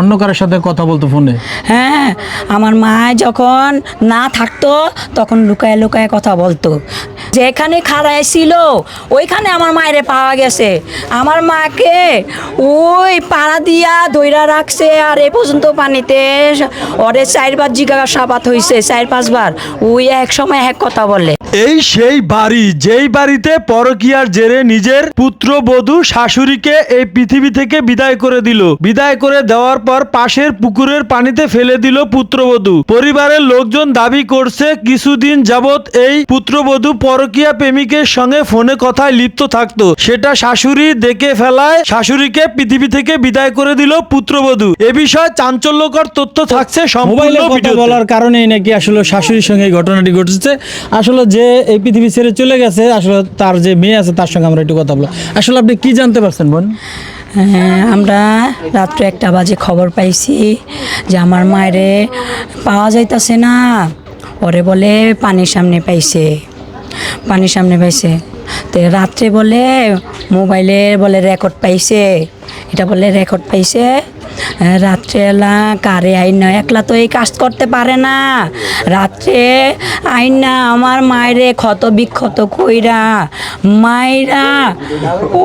অন্য কারোর সাথে কথা বলতো ফোনে? হ্যাঁ আমার মা যখন না থাকতো, তখন লুকায় লুকায় কথা বলতো। যেখানে খাড়ায় ছিল, ওইখানে আমার মায়েরে পাওয়া গেছে। আমার মাকে ওই পাড়া দিয়া দইরা রাখছে, আর এ পর্যন্ত পানিতে ওরে চারবার জিজ্ঞাসাবাদ হয়েছে চার পাঁচবার। ওই এক সময় এক কথা বলে। এই সেই বাড়ি যেই বাড়িতে পরকিয়ার জেরে নিজের পুত্রবধূ শাশুড়িকে এই পৃথিবী থেকে বিদায় করে দিল। বিদায় করে দেওয়ার পর পাশের পুকুরের পানিতে ফেলে দিল পুত্রবধূ পরিবারের লোকজন দাবি করছে কিছুদিন যাবৎ এই পুত্রবধূ পরকিয়া প্রেমিকের সঙ্গে ফোনে কথায় লিপ্ত থাকতো। সেটা শাশুড়ি দেখে ফেলায় শাশুড়িকে পৃথিবী থেকে বিদায় করে দিল পুত্রবধূ এ বিষয়ে চাঞ্চল্যকর তথ্য থাকছে সম্পূর্ণ। বলার কারণেই নাকি আসলে শাশুড়ির সঙ্গে ঘটনাটি ঘটেছে। আসলে যে এই পৃথিবী ছেড়ে চলে গেছে আসলে তার যে মেয়ে আছে তার সঙ্গে আমরা একটু কথা বলব। আসলে আপনি কি জানতে পারছেন বোন? হ্যাঁ, আমরা রাত্রে একটা বাজে খবর পাইছি যে আমার মায়েরে পাওয়া যাইতাছে না। ওরে বলে পানির সামনে পাইছে পানির সামনে পাইছে। তো রাত্রে বলে মোবাইলে বলে রেকর্ড পাইছে এটা বলে রেকর্ড পাইছে। রাত্রেবেলা কারে আইন না একলা তো এই কাজ করতে পারে না। রাত্রে আইন না, আমার মায়েরে ক্ষত বিক্ষত কইরা মায়েরা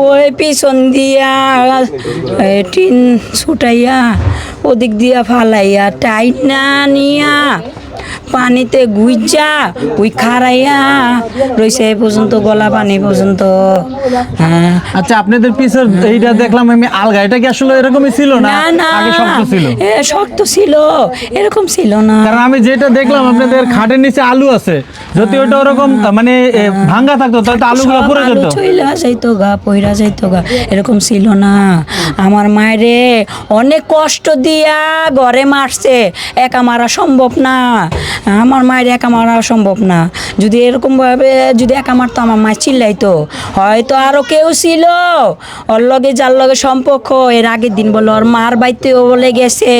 ওই পিছন দিয়া টিন ছুটাইয়া, ওদিক দিয়া ফালাইয়া টাইট না নিয়া পানিতে গুইজা ওই খারাইয়া রইছে এই পর্যন্ত গলা পানি পর্যন্ত। হ্যাঁ। আচ্ছা আপনাদের পিছের এইটা দেখলাম আমি আলগা। এটা কি আসলে এরকমই ছিল না? না আগে শক্ত ছিল? এ শক্ত ছিল। এরকম ছিল না। কারণ আমি যেটা দেখলাম আপনাদের খাটের নিচে আলু আছে। যদি ওটা ওরকম মানে ভাঙ্গা থাকতো তাহলে তো আলুগুলো পড়ে যেত। চইলা যাইতো গা পইরা যাইতো গা। এরকম ছিল না। আমার মায়েরে অনেক কষ্ট দিয়া ঘরে মারছে। একা মারা সম্ভব না। আমার মায়ের একা মারা সম্ভব না। যদি এরকম ভাবে যদি একা মারতো আমার মায়ের চিল্লাইতো। হয়তো আরও কেউ ছিল। ওর লগে যার লগে সম্পর্ক এর আগের দিন বলে ওর মার বাইতেও বলে গেছে।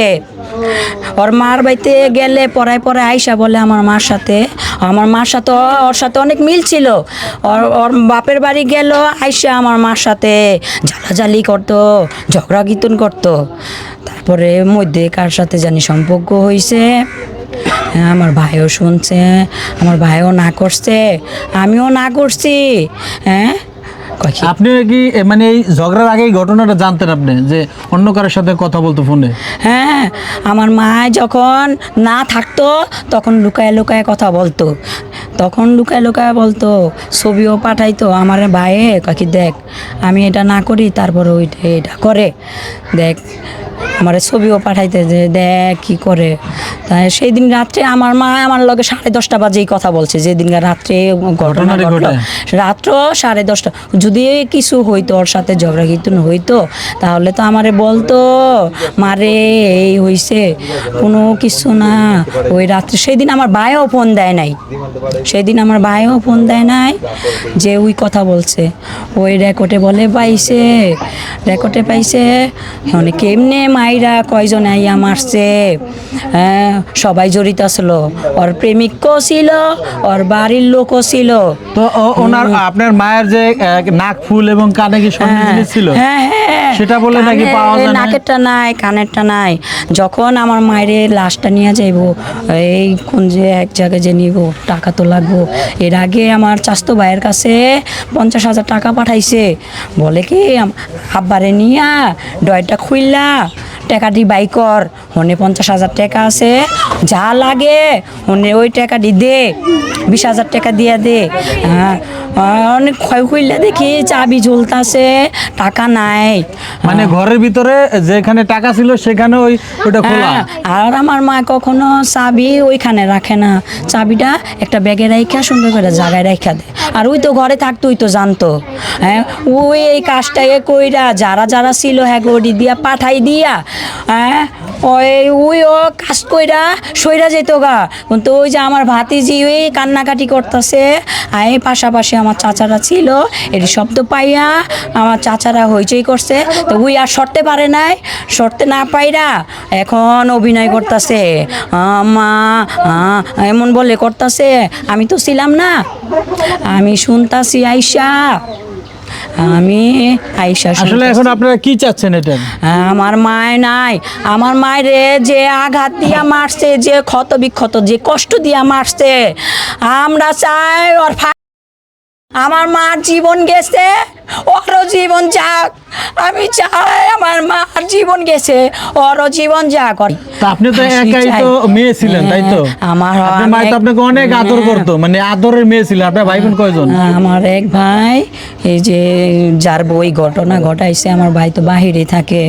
ওর মার বাড়িতে গেলে পড়ায় পড়ায় আইসা বলে আমার মার সাথে। আমার মার সাথে ওর সাথে অনেক মিল ছিল। ওর ওর বাপের বাড়ি গেল আইসা আমার মার সাথে জ্বালাজালি করতো ঝগড়া কীর্তন করতো। তারপরে মধ্যে কার সাথে জানি সম্পর্ক হয়েছে হ্যাঁ, আমার ভাইও শুনছে আমার ভাইও না করছে আমিও না করছি হ্যাঁ? আপনি কি মানে এই ঝগড়ার আগে ঘটনাটা জানতেন আপনি যে অন্য কারোর সাথে কথা বলতো ফোনে? হ্যাঁ আমার মা যখন না থাকতো তখন লুকায় লুকায় কথা বলতো। তখন লুকায় লুকায় বলতো ছবিও পাঠাইতো আমার ভাইয়ে কাকি দেখ আমি এটা না করি তারপরে ওইটা এটা করে। দেখ আমার ছবিও পাঠাইতে যে দেখ কি করে? তাই সেই দিন রাত্রে আমার মা আমার লগে সাড়ে দশটা বাজেই কথা বলছে যেদিন রাত্রে ঘটনা ঘটলো। রাত্র সাড়ে দশটা। যদি কিছু হইতো ওর সাথে ঝগড়া কীর্তন হইতো তাহলে তো আমারে বলতো মারে এই হইছে কোনো কিছু না। ওই রাত্রে সেদিন আমার ভাইও ফোন দেয় নাই। সেদিন আমার ভাইও ফোন দেয় নাই যে ওই কথা বলছে। ওই রেকর্ডে বলে পাইছে রেকর্ডে পাইছে মানে কেমনে মাইরা কয়জন আইয়া মারছে হ্যাঁ সবাই জড়িত আসলো ওর প্রেমিকও ছিল ওর বাড়ির লোকও ছিল। তো ও- ওনার আপনার মায়ের যে নাক ফুল এবং কানে কি স্বর্ণ হ্যাঁ, জিনিস ছিল? হ্যাঁ, হ্যাঁ। সেটা বলে নাকি কানে- পাওয়া যায় না? নাকেরটা নাই কানেরটা নাই। যখন আমার মায়ের লাশটা নিয়ে যাইব এই কোন যে এক জায়গায় যে নিব টাকা তো লাগবো। এর আগে আমার চাস্তো ভাইয়ের কাছে পঞ্চাশ হাজার টাকা পাঠাইছে। বলে কি আম- আব্বারে নিয়া ডয়টা খুললা টাকাটি বাই কর। মনে পঞ্চাশ হাজার টাকা আছে। যা লাগে মনে ওই টাকাটি দে। বিশ হাজার টাকা দিয়ে দে। হ্যাঁ অনেক ক্ষয় কইলা দেখি চাবি ঝুলতাছে টাকা নাই। মানে ঘরের ভিতরে যেখানে টাকা ছিল সেখানে ওই ওটা খোলা। হ্যাঁ, আর আমার মা কখনো চাবি ওইখানে রাখে না। চাবিটা একটা ব্যাগে রাখা সুন্দর করে জায়গায় রাখা দেয় আর ওই তো ঘরে থাকতো ওই তো জানতো। হ্যাঁ ওই এই কাজটা এ কইরা যারা যারা ছিল হ্যাঁ ওডি দিয়া পাঠাই দিয়া হ্যাঁ? ওই ওই ও কাজ কইরা সইরা যেত গা। কিন্তু ওই যে আমার ভাতিজি ওই কান্নাকাটি করতেছে। এই পাশাপাশি আমার চাচারা ছিল এর শব্দ পাইয়া আমার চাচারা হইচই করছে। তো ওই আর সরতে পারে নাই। সরতে না পাইরা এখন অভিনয় করতেছে। মা এমন বলে করতেছে। আমি তো ছিলাম না। আমি শুনতাছি আইসা। আমি আইসা আসলে এখন আপনারা কি চাচ্ছেন এটা? আমার মায় নাই। আমার মায়ের যে আঘাত দিয়া মারছে যে ক্ষত বিক্ষত যে কষ্ট দিয়া মারছে আমরা চাই ওর আমার মার জীবন গেছে ওরও জীবন যাক। আমি চাই আমার মার জীবন গেছে ওরও জীবন যাক ওর- তা আপনি তো একাই তো মেয়ে ছিলেন তাই তো? হ্যাঁ, আমার আপনার মায় তো আপনাকে অনেক আদর করতো মানে আদরের মেয়ে ছিলেন আপনার ভাই বোন কয়জন? আমার এক ভাই এই যে যার বই ঘটনা ঘটাইছে আমার ভাই তো বাহিরে থাকে।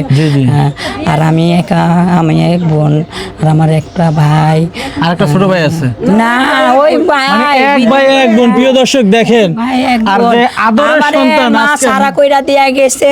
হ্যাঁ, আর আমি একা আমি এক বোন আর আমার একটা ভাই। আর একটা ছোট ভাই আছে? না ওই মানে ভাই এক ভাই এক বোন। প্রিয় দর্শক দেখেন। আর যে আদরের সন্তান মা আজকে- সারা কইরা দিয়া গেছে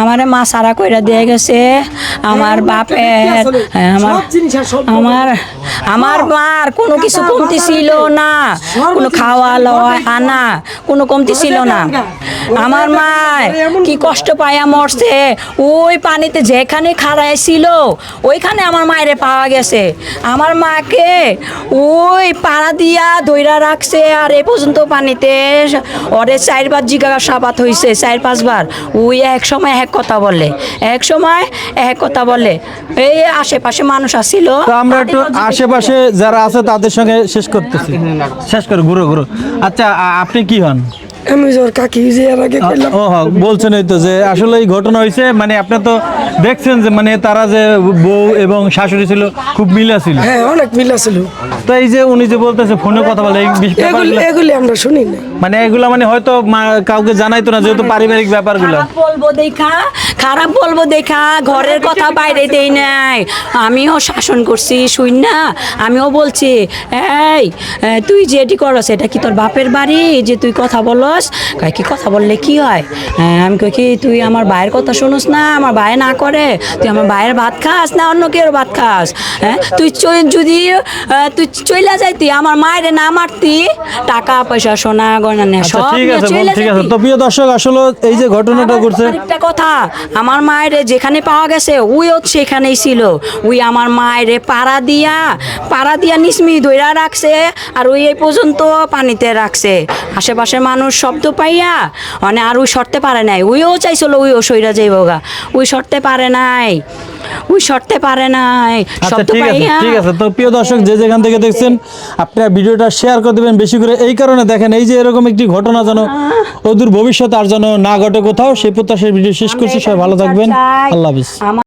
আমারে মা সারা কইরা দিয়ে গেছে। আমার বাপের হ্যাঁ, আমার আমার আমার মার কোনো কিছু কমতি ছিল না। কোনো খাওয়া লওয়া আনা কোনো কমতি ছিল না। আমার মা কি কষ্ট পায়া মরছে। ওই পানিতে যেখানে খাড়ায় ছিল ওইখানে আমার মায়েরে পাওয়া গেছে। আমার মাকে ওই পাড়া দিয়া দইরা রাখছে আর এ পর্যন্ত পানিতে ওরে চারবার জিজ্ঞাসাবাদ হয়েছে চার পাঁচবার। ওই এক সময় এক কথা বলে এক সময় এক কথা বলে। এই আশেপাশে মানুষ আসছিল আমরা একটু আশেপাশে যারা আছে তাদের সঙ্গে শেষ করতেছি। শেষ করে ঘুরো ঘুরো। আচ্ছা আপনি কি হন? আমি তোর কাকি যে এর আগে কইলাম। ও হ্যাঁ বলছেন এই তো যে আসলে এই ঘটনা হয়েছে মানে আপনি তো দেখছেন যে মানে তারা যে বউ এবং শাশুড়ি ছিল খুব মিলা ছিল। হ্যাঁ অনেক মিল আছিল তো এই যে উনি যে বলতেছে ফোনে কথা বলে এই এগুলি এগুলি আমরা শুনি না। মানে এগুলা মানে হয়তো মা- কাউকে জানাইতো না যেহেতু পারিবারিক ব্যাপারগুলো। খারাপ বলব দেখা খারাপ বলব দেখা ঘরের কথা বাইরে দেই নাই। আমিও শাসন করছি শুন না? আমিও বলছি এই তুই যে এটি করস এটা কি তোর বাপের বাড়ি? যে তুই কথা বলস কয় কি কথা বললে কি হয়? হ্যাঁ, আমি কই কি তুই আমার ভাইয়ের কথা শুনোস না? আমার ভাই না করে? তুই আমার ভাইয়ের ভাত খাস না অন্য কেউ ভাত খাস? হ্যাঁ তুই যদি তুই চইলা যাইতি আমার মায়ের না মারতি টাকা পয়সা সোনা গয়না নে আচ্ছা সব ঠিক আছে ঠিক আছে। তো প্রিয় দর্শক আসলে এই যে ঘটনাটা ঘটছে আরেকটা কথা আমার মায়ের যেখানে পাওয়া গেছে উইও সেখানেই ছিল। উই আমার মায়ের পাড়া দিয়া পাড়া দিয়া নিসমি ধইরা রাখছে আর ওই এই পর্যন্ত পানিতে রাখছে। আশেপাশের মানুষ শব্দ পাইয়া মানে আর ওই সরতে পারে নাই। উইও চাইছিল উইও সইরা যাইব গা উই সরতে পারে নাই। উই সরতে পারে নাই। আচ্ছা শব্দ পাইয়া ঠিক আছে। তো প্রিয় দর্শক যে যেখান থেকে দেখছেন আপনারা ভিডিওটা শেয়ার করে দেবেন। বেশি করে এই কারণে দেখেন এই যে এরকম একটি ঘটনা যেন অদূর ভবিষ্যৎ আর যেন না ঘটে কোথাও সেই প্রত্যাশার ভিডিও শেষ করছি। সবাই ভালো থাকবেন। আল্লাহ হাফিজ।